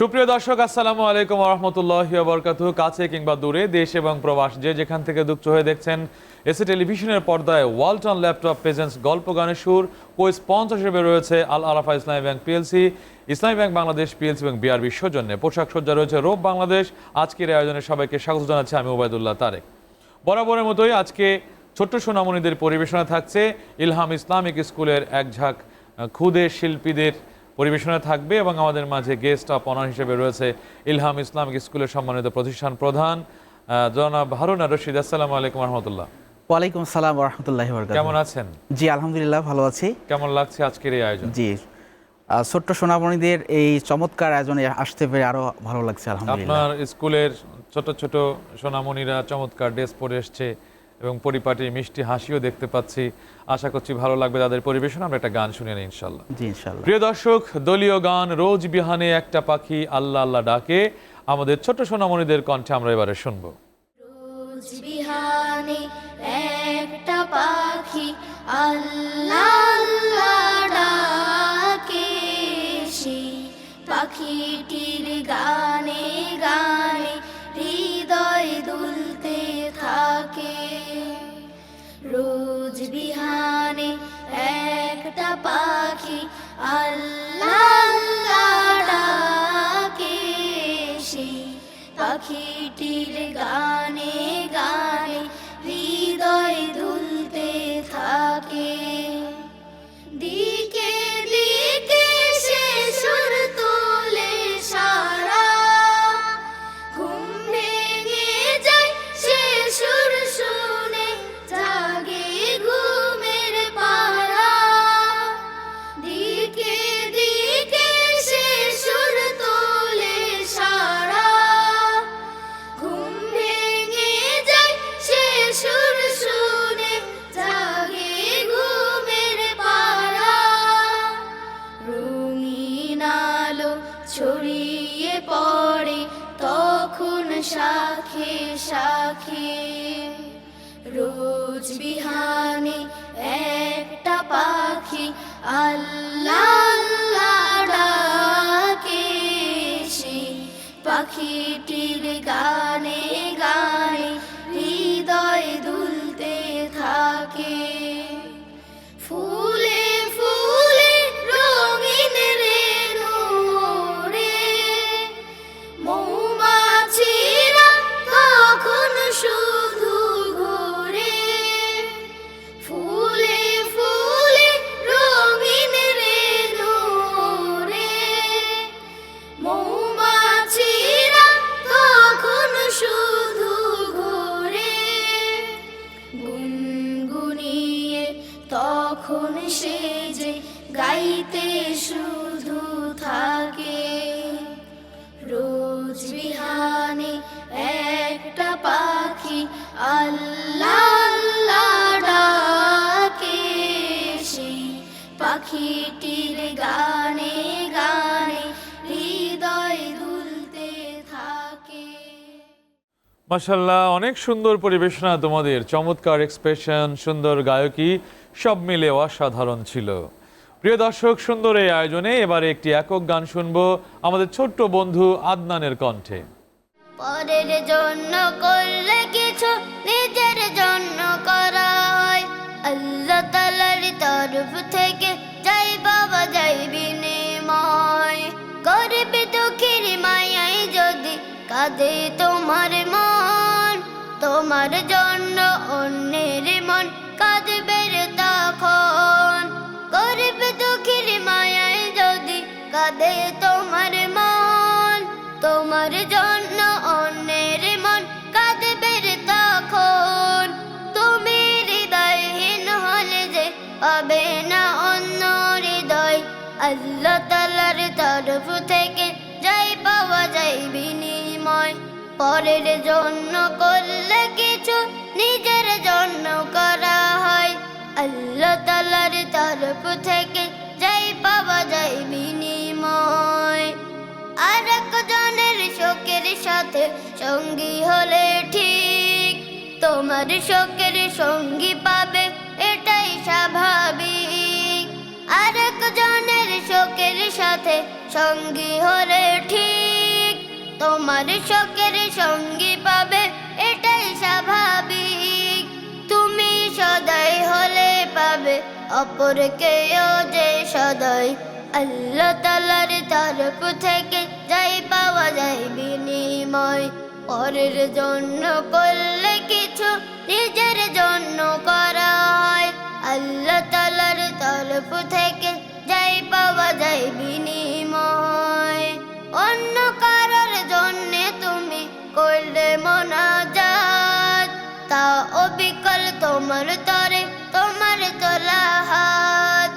সুপ্রিয় দর্শক, আসসালামু আলাইকুম রহমতুল্লাহ বরকাত কাছে কিংবা দূরে, দেশ এবং প্রবাস যে যেখান থেকে দুঃখ হয়ে দেখছেন এসি টেলিভিশনের পর্দায় ওয়ালটন ল্যাপটপ প্রেজেন্স গল্প গানের সুর কো স্পন্সর হিসেবে রয়েছে Al Arafah Islami bank PLC, Islami bank Bangladesh PLC এবং বিআর বিআরবি সৌজন্যে। পোশাক সজ্জা রয়েছে রোব বাংলাদেশ। আজকের আয়োজনে সবাইকে স্বাগত জানাচ্ছি আমি ওবায়দুল্লাহ তারেক। বরাবরের মতোই আজকে ছোট্ট সোনামণিদের পরিবেশনা থাকছে ইলহাম ইসলামিক স্কুলের এক ঝাঁক ক্ষুদে শিল্পীদের পরিবেশনা থাকবে এবং আমাদের মাঝে গেস্ট অফ অনার হিসেবে রয়েছে ইলহাম ইসলামিক স্কুলের সম্মানিত প্রতিষ্ঠান প্রধান জনাব হারুনা রশিদ। আসসালামু আলাইকুম রহমতুল্লাহ। ওয়ালাইকুম আসসালাম রহমতুল্লাহ কেমন আছেন? জি আলহামদুলিল্লাহ ভালো আছি। কেমন লাগছে আজকের এই আয়োজন? জি ছোট্ট সোনামণিদের এই চমৎকার আয়োজনে আসতে পেরে আরও ভালো লাগছে আলহামদুলিল্লাহ। আপনার স্কুলের ছোট ছোট সোনামণিরা চমৎকার ড্রেস পরে এসছে এবং পরিপাটি মিষ্টি হাসিও দেখতে পাচ্ছি। আশা করছি ভালো লাগবে তাদের পরিবেশন। আমরা একটা গান শুনে নিই ইনশাল্লাহ জি ইনশাল্লাহ প্রিয় দর্শক দলীয় গান রোজ বিহানে একটা পাখি আল্লাহ আল্লাহ ডাকে। আমাদের ছোট সোনামণিদের কণ্ঠে আমরা এবারে শুনব। রোজ বিহানে একটা পাখি আল্লাহ আল্লাহ ডাকে। সে পাখিটির গানে গানে রোজ বিহানে একটা পাখি আল্লাহ ডাকে সে পাখিটির গানে বিহানে একটা পাখি আল্লাহ ডাকে পাখিটির গানে মাসাল্লাহ অনেক সুন্দর পরিবেশনা তোমাদের। চমৎকার এক্সপ্রেশন সুন্দর গায়কী, সব মিলে অসাধারণ ছিল। প্রিয় দর্শক, সুন্দর এই আয়োজনে এবারে একটি একক গান শুনব আমাদের ছোট্ট বন্ধু আদনানের কণ্ঠে। পরের জন্য করলে কিছু, নিজের জন্য করা হয় আল্লাহ তালার তরফ থেকে যাই বাবা, যাই বিনিময়। দুঃখীর মায়াই যদি কাঁদে তোমার মন তোমার জন্য অন্যের মন কাঁদবে তখন। গরিব দুঃখীর মায়ায় যদি কাঁদে তোমার মন, তোমার জন্য পরের জন্য করলে কিছু নিজের জন্য করা হয়। আল্লাহ তালার তরফ থেকে যাই পাওয়া যায় বিনিময়। আর একজনের শোকের সাথে সঙ্গী হলে ঠিক। তোমার শোকের সঙ্গী পাবে, এটাই স্বাভাবিক। আর একজনের শোক শোকের সাথে সঙ্গী হলে ঠিক। তোমার শোকের সঙ্গী পাবে, এটাই স্বাভাবিক। তুমি সদাই হলে পাবে অপরকেও যে সদাই। আল্লাহ তালার তরফ থেকে যাই পাওয়া যায় বিনিময়। পরের জন্য করলে কিছু নিজের জন্য করা হয়। আল্লাহ তালার তরফ থেকে যাই পাওয়া যায় বিনিময়। তা অবিকল তোমার তরে, তোমার তোলা হাত।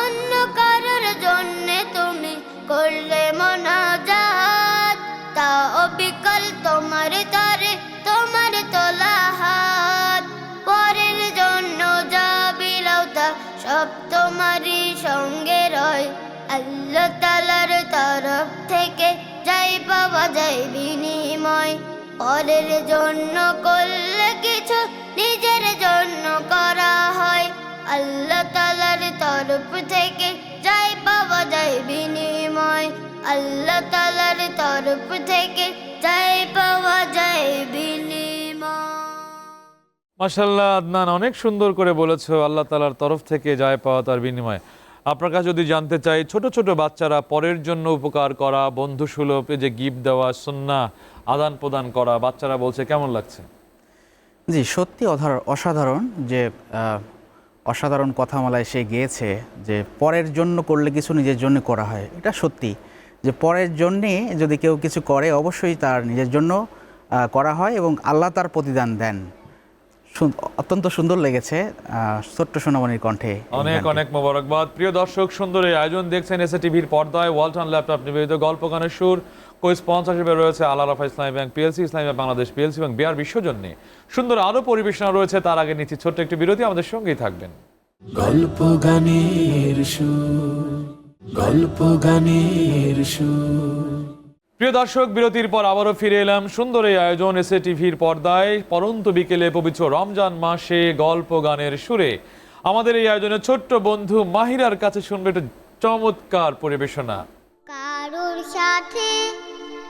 অন্য কারোর জন্যে তুমি করলে মনাজাত। তা অবিকল তোমার তরে, তোমার তোলা হাত। পরের জন্য যা বিলাও সব তোমারই সঙ্গে রয়। আল্লাহ তালার তরফ থেকে যাই পাওয়া যায় বিনিময়। পরের জন্য করলে কিছু, নিজের জন্য করা হয়। আল্লাহ তালার তরফ থেকে যাই পাওয়া যায় বিনিময়। আল্লাহ তালার তরফ থেকে যাই পাওয়া যায় বিনিময়। মাশাল্লাহ আদনান, অনেক সুন্দর করে বলেছ আল্লাহ তালার তরফ থেকে যায় পাওয়া তার বিনিময়। আপনার কাছে যদি জানতে চাই, ছোট ছোট বাচ্চারা পরের জন্য উপকার করা বন্ধু সুলভ যে গিফট দেওয়া সন্না আদান প্রদান করা বাচ্চারা বলছে কেমন লাগছে? জি সত্যি অধার অসাধারণ যে অসাধারণ কথামালায় সে গিয়েছে যে পরের জন্য করলে কিছু নিজের জন্য করা হয়। এটা সত্যি। যে পরের জন্যে যদি কেউ কিছু করে অবশ্যই তার নিজের জন্য করা হয় এবং আল্লাহ তার প্রতিদান দেন। অত্যন্ত সুন্দর লেগেছে ছোট্ট সোনামণির কণ্ঠে অনেক। অনেক মোবারকবাদ। প্রিয় দর্শক সুন্দর এই আয়োজন দেখছেন এসে টিভির পর্দায় ওয়ালটন ল্যাপটপ নিবেদিত গল্প গানের সুর। কো স্পন্সরশিপে রয়েছে আল্লাহ রাফা Islami bank PLC Islami bank Bangladesh PLC এবং বিহার বিশ্বজন্যে সুন্দর আরও পরিবেশনা রয়েছে তার আগে নিচ্ছি ছোট্ট একটি বিরতি আমাদের সঙ্গেই থাকবেন। গল্প গানের গল্প গানের প্রিয় দর্শক বিরতির পর আবারও ফিরে এলাম সুন্দর এই আয়োজন এসে টিভির পর্দায়। পরন্ত বিকেলে পবিত্র রমজান মাসে গল্প গানের সুরে। আমাদের এই আয়োজনে ছোট্ট বন্ধু মাহিরার কাছে শুনবে একটু চমৎকার পরিবেশনা। কারোর সাথে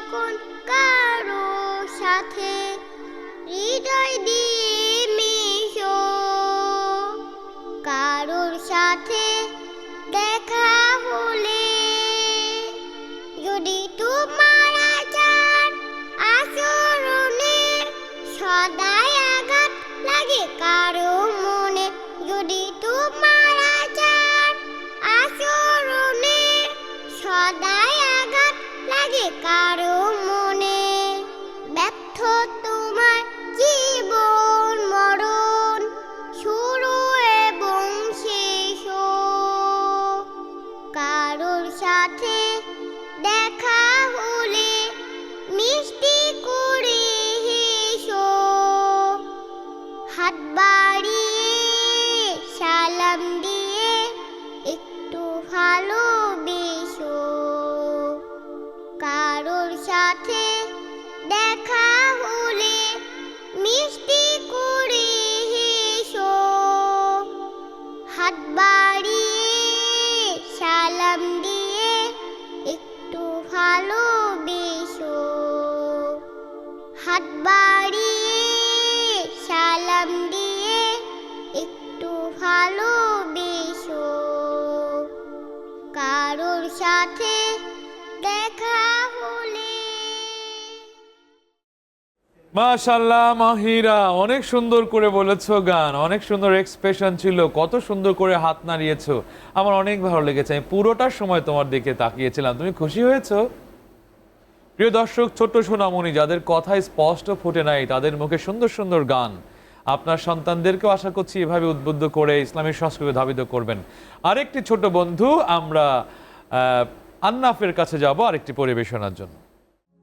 যখন কারও সাথে হৃদয় দিয়ে সাথে দেখা মাশাল্লাহ মাহিরা, অনেক সুন্দর করে বলেছ গান, অনেক সুন্দর এক্সপ্রেশন ছিল, কত সুন্দর করে হাত নাড়িয়েছো। আমার অনেক ভালো লেগেছে, আমি পুরোটার সময় তোমার দিকে তাকিয়েছিলাম, তুমি খুশি হয়েছো? প্রিয় দর্শক, ছোট্ট সোনামণি, যাদের কথায় স্পষ্ট ফুটে নাই, তাদের মুখে সুন্দর সুন্দর গান। আপনার সন্তানদেরকেও আশা করছি এভাবে উদ্বুদ্ধ করে ইসলামী সংস্কৃতি ধাবিত করবেন। আরেকটি ছোট বন্ধু, আমরা আন্নাফের কাছে যাব আরেকটি পরিবেশনার জন্য।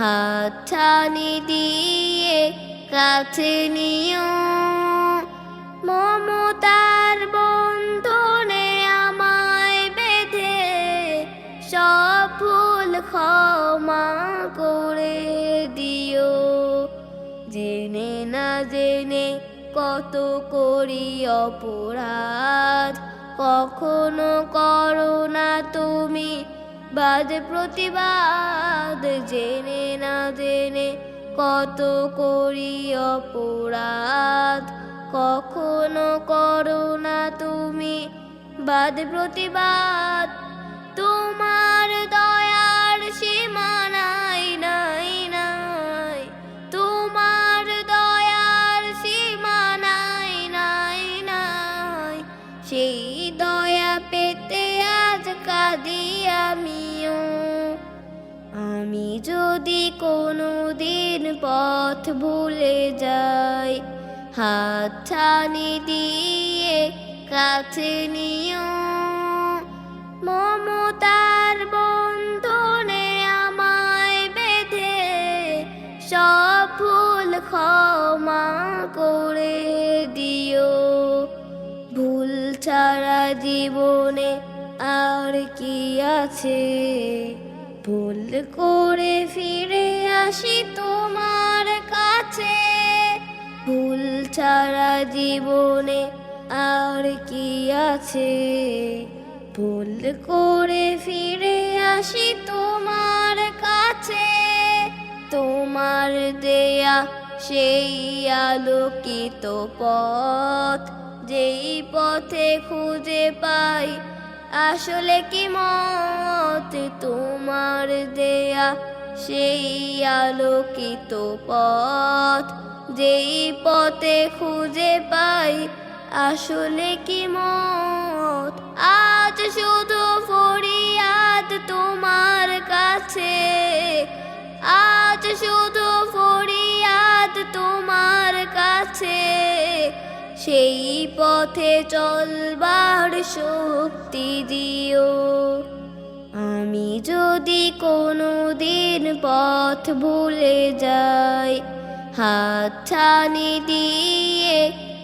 হাত ছানি দিয়ে কাছে নিও। মমতার বন্ধনে আমায় বেঁধে সব ক্ষমা করে দিও। জেনে না জেনে কত করি অপরাধ, কখনো করো না তুমি বাদ প্রতিবাদ জেনে না জেনে কত করি অপরাধ। কখনো করো না তুমি বাদ প্রতিবাদ। যদি কোনো দিন পথ ভুলে যাই, হাত ছানি দিয়ে কাছে নিও। মমতার বন্ধনে আমায় বেঁধে সব ভুল ক্ষমা করে দিও। ভুল ছাড়া জীবনে আর কি আছে? ভুল করে ফিরে আসি তোমার কাছে। ভুল ছাড়া জীবনে আর কি আছে? ভুল করে ফিরে আসি তোমার কাছে। তোমার দেয়া সেই আলোকিত পথ, যেই পথে খুঁজে পাই আসলে কি মত তোমার দেয়া? সেই আলোকিত পথ, যেই পথে খুঁজে পাই, আসলে কি মত? আজ শুধু ফরিয়াদ তোমার কাছে, আজ শুধু সেই পথে চলবার শক্তি দিও। আমি যদি কোনো দিন পথ ভুলে যাই হাত ছানি দিয়ে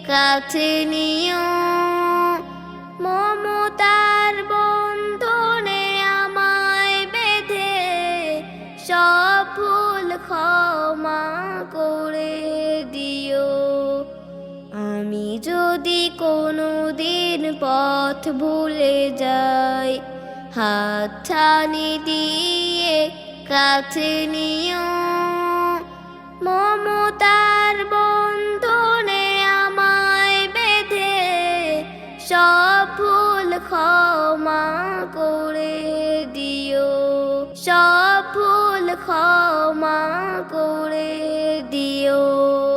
কাছে নিও। কোনো দিন পথ ভুলে যাই। হাত দিয়ে কাছে নিও। মমতার বন্ধনে আমায় বেঁধে সব ভুল ক্ষমা করে দিও। সব ভুল ক্ষমা করে দিও।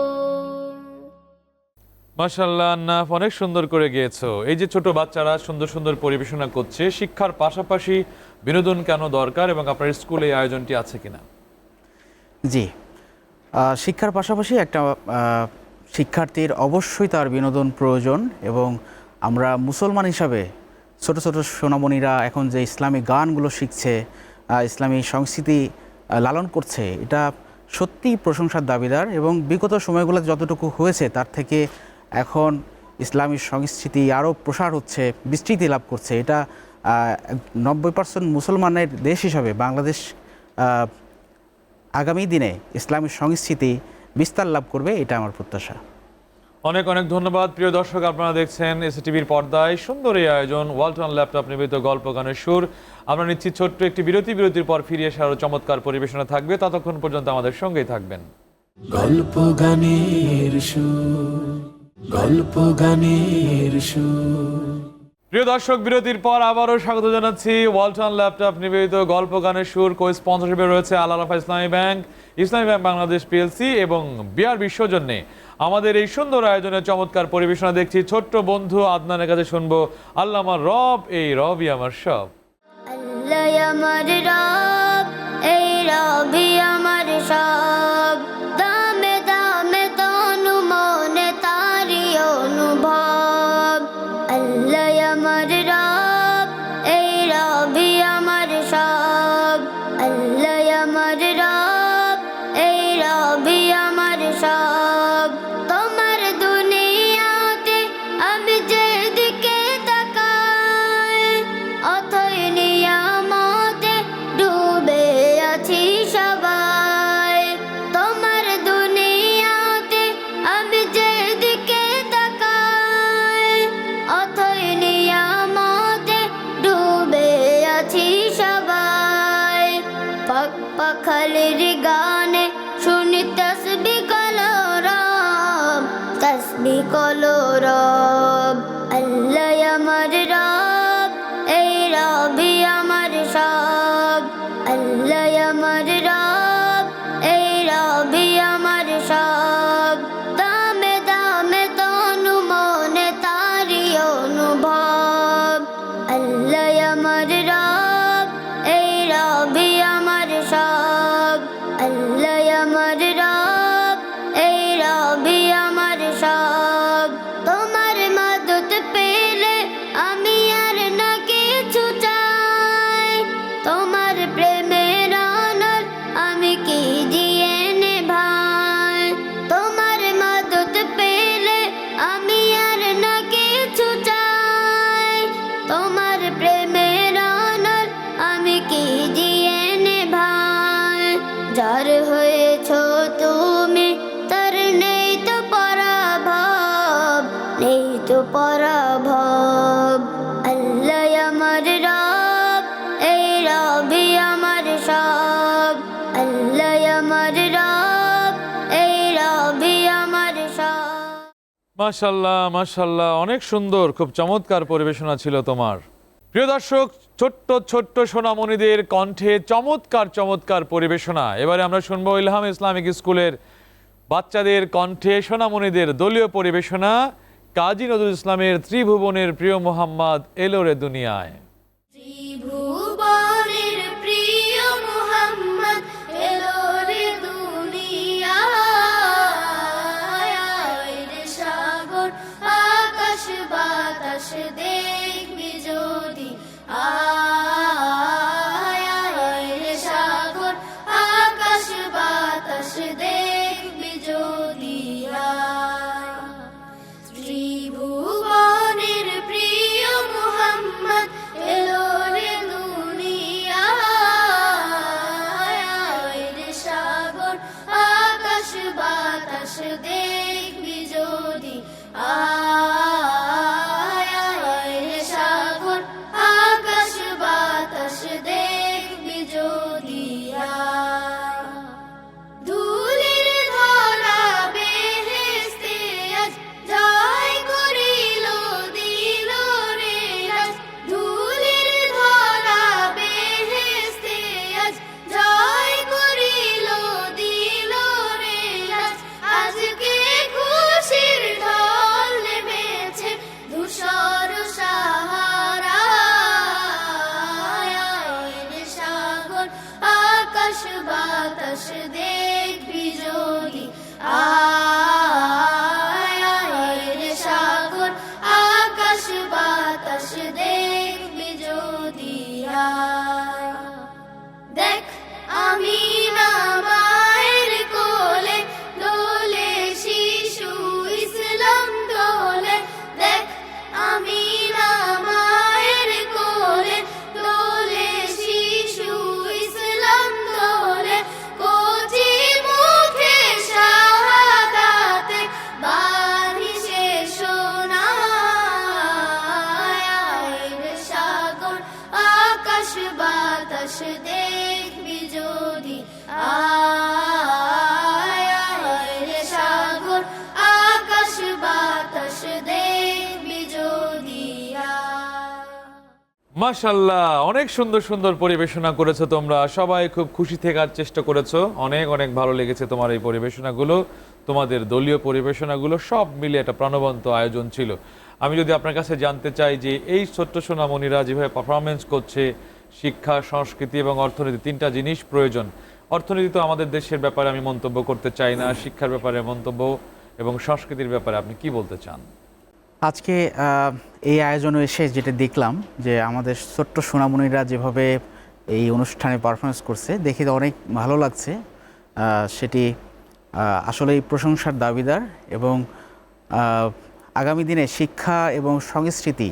মাশাল্লাহ আন্নাফ, অনেক সুন্দর করে গিয়েছো। এই যে ছোট বাচ্চারা সুন্দর সুন্দর পরিবেশনা করছে, শিক্ষার পাশাপাশি বিনোদন কেন দরকার এবং আপনার স্কুলে এই আয়োজনটি আছে কিনা? জি শিক্ষার পাশাপাশি একটা শিক্ষার্থীর অবশ্যই তার বিনোদন প্রয়োজন এবং আমরা মুসলমান হিসাবে ছোট ছোট সোনামণিরা এখন যে ইসলামী গানগুলো শিখছে ইসলামী সংস্কৃতি লালন করছে, এটা সত্যিই প্রশংসার দাবিদার এবং বিগত সময়গুলো যতটুকু হয়েছে তার থেকে এখন ইসলামী সংস্কৃতি আরও প্রসার হচ্ছে বিস্তৃতি লাভ করছে। এটা নব্বই পার্সেন্ট মুসলমানের দেশ হিসাবে বাংলাদেশ আগামী দিনে ইসলামী সংস্কৃতি বিস্তার লাভ করবে এটা আমার প্রত্যাশা। অনেক অনেক ধন্যবাদ। প্রিয় দর্শক আপনারা দেখছেন এসটিভির পর্দায় সুন্দর এই আয়োজন ওয়ালটন ল্যাপটপ নিবেদিত গল্প গানের সুর। আমরা নিচ্ছি ছোট্ট একটি বিরতি বিরতির পর ফিরে এসে আরও চমৎকার পরিবেশনা থাকবে। ততক্ষণ পর্যন্ত আমাদের সঙ্গেই থাকবেন। গল্প গানের সুর। গল্প গানের সুর। প্রিয় দর্শক বিরতির পর আবারও স্বাগত জানাচ্ছি। ওয়ালটন ল্যাপটপ নিবেদিত গল্প গানের সুর কো স্পন্সরশিপে রয়েছে Al Islami bank Islami bank Bangladesh PLC এবং বিআর বিশ্বজন্যে। আমাদের এই সুন্দর আয়োজনের চমৎকার পরিবেশনা দেখছি। ছোট্ট বন্ধু আদনানের কাছে শুনব আল্লাহ আমার রব এই রবই আমার সব। আল্লাহ আমার রব এই রবি আমার মাশাল্লাহ মাশাল্লাহ, অনেক সুন্দর, খুব চমৎকার পরিবেশনা ছিল তোমার। প্রিয় দর্শক, ছোট্ট ছোট্ট সোনামণিদের কণ্ঠে চমৎকার চমৎকার পরিবেশনা। এবারে আমরা শুনব ইলহাম ইসলামিক স্কুলের বাচ্চাদের কণ্ঠে সোনামণিদের দলীয় পরিবেশনা, কাজী নজরুল ইসলামের ত্রিভুবনের প্রিয় মোহাম্মদ এলোরে দুনিয়ায়। বাতাস দেখবি যদি আয় মাশাল্লাহ অনেক সুন্দর সুন্দর পরিবেশনা করেছ তোমরা। সবাই খুব খুশি থাকার চেষ্টা করেছ। অনেক অনেক ভালো লেগেছে তোমার এই পরিবেশনাগুলো, তোমাদের দলীয় পরিবেশনাগুলো, সব মিলে একটা প্রাণবন্ত আয়োজন ছিল। আমি যদি আপনার কাছে জানতে চাই যে এই ছোট্ট সোনামণিরা যেভাবে পারফরমেন্স করছে, শিক্ষা, সংস্কৃতি এবং অর্থনীতি, তিনটা জিনিস প্রয়োজন। অর্থনীতি তো আমাদের দেশের ব্যাপারে আমি মন্তব্য করতে চাই না, শিক্ষার ব্যাপারে মন্তব্য এবং সংস্কৃতির ব্যাপারে আপনি কি বলতে চান? আজকে এই আয়োজনে এসে যেটা দেখলাম যে আমাদের ছোট্ট সোনামণিরা যেভাবে এই অনুষ্ঠানে পারফরমেন্স করছে, দেখে অনেক ভালো লাগছে। সেটি আসলেই প্রশংসার দাবিদার এবং আগামী দিনে শিক্ষা এবং সংস্কৃতি,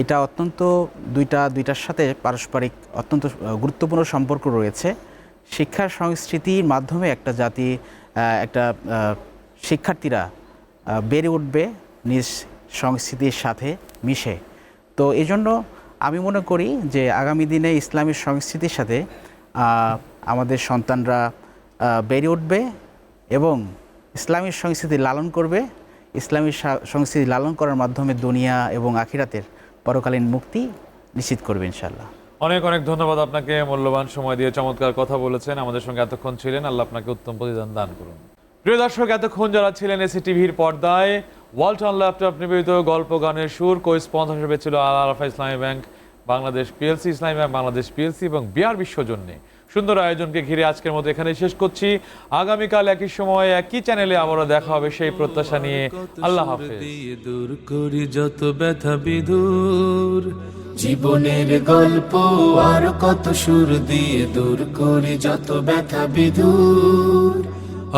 এটা অত্যন্ত দুইটা, দুইটার সাথে পারস্পরিক অত্যন্ত গুরুত্বপূর্ণ সম্পর্ক রয়েছে। শিক্ষা, সংস্কৃতির মাধ্যমে একটা জাতি একটা শিক্ষার্থীরা বেড়ে উঠবে নিজ সংস্কৃতির সাথে মিশে। তো এই জন্য আমি মনে করি যে আগামী দিনে ইসলামী সংস্কৃতির সাথে আমাদের সন্তানরা বেড়ে উঠবে এবং ইসলামী সংস্কৃতি লালন করবে। ইসলামী সংস্কৃতি লালন করার মাধ্যমে দুনিয়া এবং আখিরাতের পরকালীন মুক্তি নিশ্চিত করবে ইনশাল্লাহ অনেক অনেক ধন্যবাদ আপনাকে। মূল্যবান সময় দিয়ে চমৎকার কথা বলেছেন। আমাদের সঙ্গে এতক্ষণ ছিলেন। আল্লাহ আপনাকে উত্তম প্রতিদান দান করুন। প্রিয় দর্শক, এতক্ষণ যারা ছিলেন এসি টিভির পর্দায়, ওয়ালটন ল্যাপটপ নিবেদিত গল্প গানের সুর কো স্পন্সর হিসেবে ছিল Al Arafah Islami bank, Bangladesh PLC Islami bank, Bangladesh PLC এবং বিআর বিশ্বজন্যে সুন্দর আয়োজনকে ঘিরে আজকের মতো এখানে শেষ করছি। আগামীকাল একই সময়, একই চ্যানেলে আবারও দেখা হবে সেই প্রত্যাশা নিয়ে। আল্লাহ হাফেজ। দূর যত ব্যথা জীবনের গল্প আর কত সুর দিয়ে দূর করি যত ব্যথা বিদূর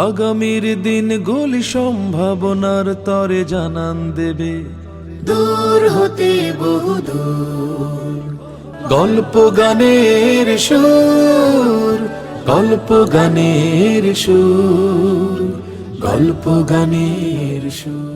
আগামীর দিন গুলি সম্ভাবনার তরে জানান দেবে। দূর হতে বহু গল্প গানের সুর গল্প গানের সুর গল্প গানের সুর।